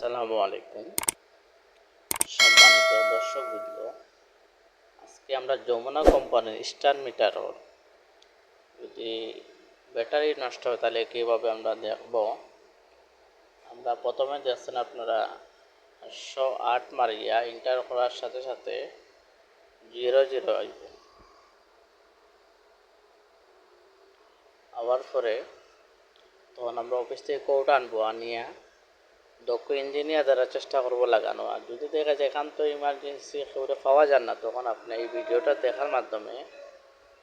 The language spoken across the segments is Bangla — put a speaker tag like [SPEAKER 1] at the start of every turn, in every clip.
[SPEAKER 1] আসসালামু আলাইকুম। সম্মানিত দর্শক দর্শকবৃন্দ আজকে আমরা যমুনা কোম্পানির স্টার মিটারর যদি ব্যাটারি নষ্ট হয় তাহলে কীভাবে আমরা দেখব? আমরা প্রথমে দেখছেন আপনারা একশো আট মারিয়া ইন্টার করার সাথে সাথে জিরো জিরো আসবে আবার পরে তখন আমরা অফিস থেকে কোড আনব, আনিয়া দক্ষ ইঞ্জিনিয়ার দ্বারা চেষ্টা করব লাগানো। আর যদি দেখা যায় এখান তো ইমার্জেন্সি একেবারে পাওয়া যান না, তখন আপনি এই ভিডিওটা দেখার মাধ্যমে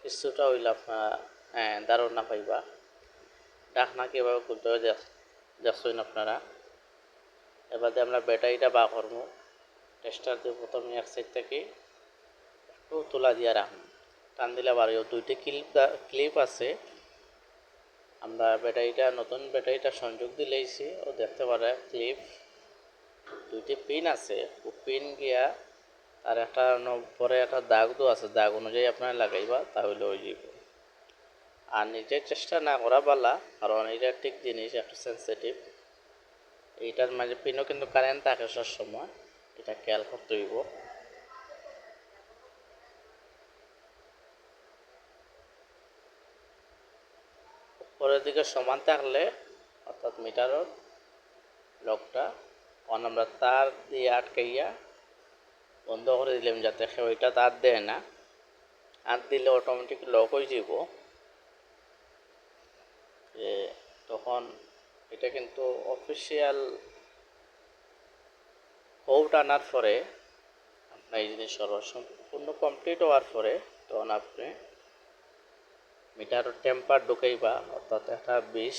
[SPEAKER 1] কিছুটা হইলে হ্যাঁ ধারণা পাইবা। ডাকনা কীভাবে খুলতে হবে দেখছেন আপনারা। এবার আমরা ব্যাটারিটা বা করব। টেস্টার দিয়ে প্রথমে এক সাইড থেকে একটু তোলা দিয়ে রাখুন। টান দিলে আবার দুইটি ক্লিপ ক্লিপ আছে। আমরা ব্যাটারিটা, নতুন ব্যাটারিটা সংযোগ দিলেইছি ও দেখতে পারে ক্লিপ দুইটি পিন আছে। ও পিন গিয়া আর একটা পরে একটা দাগ তো আছে। দাগ অনুযায়ী আপনার লাগাইবা, তাহলে ওই যাব আর নিজের চেষ্টা না করা পালা কারণ এটা ঠিক জিনিস, একটা সেন্সিটিভ এইটার মাঝে পিনও কিন্তু কারেন্ট থাকে সব সময় এটা খেয়াল করতে হইব। উপরের দিকে সমান থাকলে, অর্থাৎ মিটারের লকটা তখন আমরা তার দিয়ে আটকাইয়া বন্ধ করে দিলাম যাতে ওইটা তার দেয় না। হাত দিলে অটোমেটিক লক হয়ে যাব তখন এটা কিন্তু অফিসিয়াল কোড আনার পরে, আপনার এই জিনিস সম্পূর্ণ কমপ্লিট হওয়ার পরে তখন আপনি মিটার টেম্পার ঢুকাইবা অর্থাৎ একটা বিশ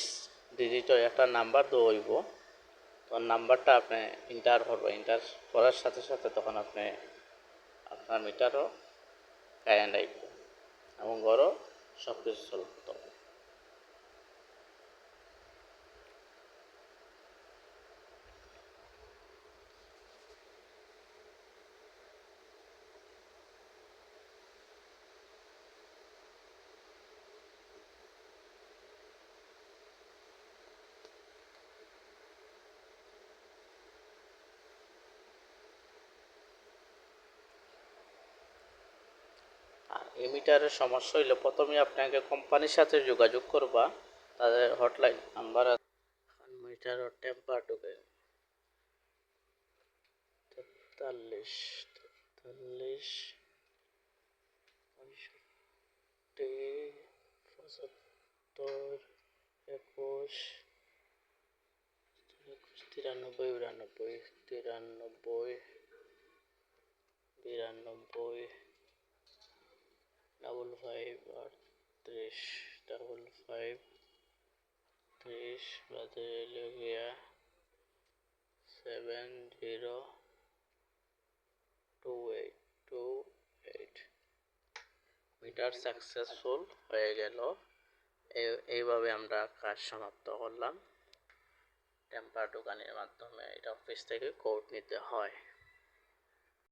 [SPEAKER 1] ডিজিটের একটা নাম্বার দৌড়ব তো নাম্বারটা আপনি ইন্টার করবেন ইন্টার করার সাথে সাথে তখন আপনি আপনার মিটারও কারেন্ট আইব এবং ঘরও সব কিছু চলতে হবে মিটারের সমস্যা হইলে প্রথমে আপনাকে কোম্পানির সাথে যোগাযোগ করবা, তাদের হটলাইন নাম্বার মিটার টেম্পার ঢুকে তেতাল্লিশ তেতাল্লিশ, পঁয়ষট্টি, পঁচাত্তর, একুশ একুশ, তিরানব্বই, বিরানব্বই তিরানব্বই, বিরানব্বই ডাবল ফাইভ আটত্রিশ ডাবল ফাইভ ত্রিশ বাদে হলো গিয়া seven zero two eight two eight metre successful হয়ে গেল। এই- এইভাবে আমরা কাজ সমাপ্ত করলাম। টেম্পার দোকানের মাধ্যমে এটা অফিস থেকে কোড নিতে হয়।